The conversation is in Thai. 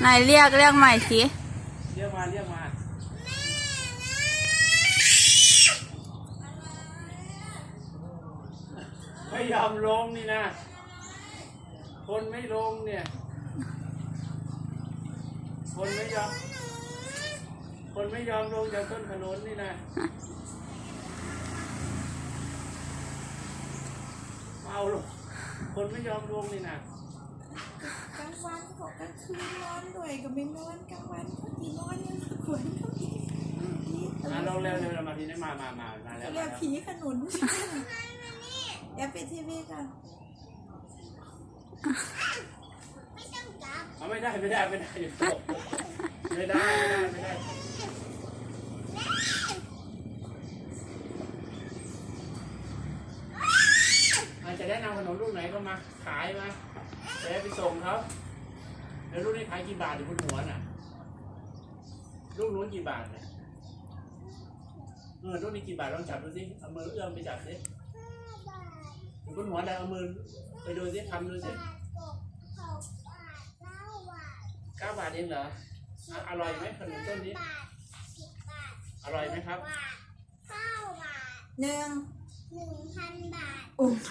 ไหนเรียกเรียกใหม่สิเรียกมาเรียกมาไม่ยอมลงนี่นะ คนไม่ลงเนี่ย คนไม่ยอม คนไม่ยอมลงจากต้นขนุนนี่นะ เอาลงคนไม่ยอมลงนี่นะ คืนนอนด้วยก็ไม่นอนกลางวันเขาที่นอนยังขวนเขาอีกมาลงเร็วเร็วมาทีนี้มามามามาแล้วเรีมายกแล้วผีขนุนอย่าปิดทีวีกันเอาไม่ได้ไม่ได้ไม่ได้อยู่ตกไม่ได้ไม่ได้ไม่ได้อาจจะได้นำขนมลูกไหนก็มาขายมาจะได้ไปส่งเขา แล้วลูกนี้ขายกี่บาทอยู่บนหัวน่ะ ลูกนู้นกี่บาทเนี่ยเออลูกนี้กี่บาทลองจับดูสิเอามือเอื้อมไปจับสิอยู่บนหัวได้เอามือไปดูสิทำดูสิเก้าบาทเองเหรออะอร่อยไหมขนมต้นนี้ อร่อยไหมครับหนึ่งโอ้โห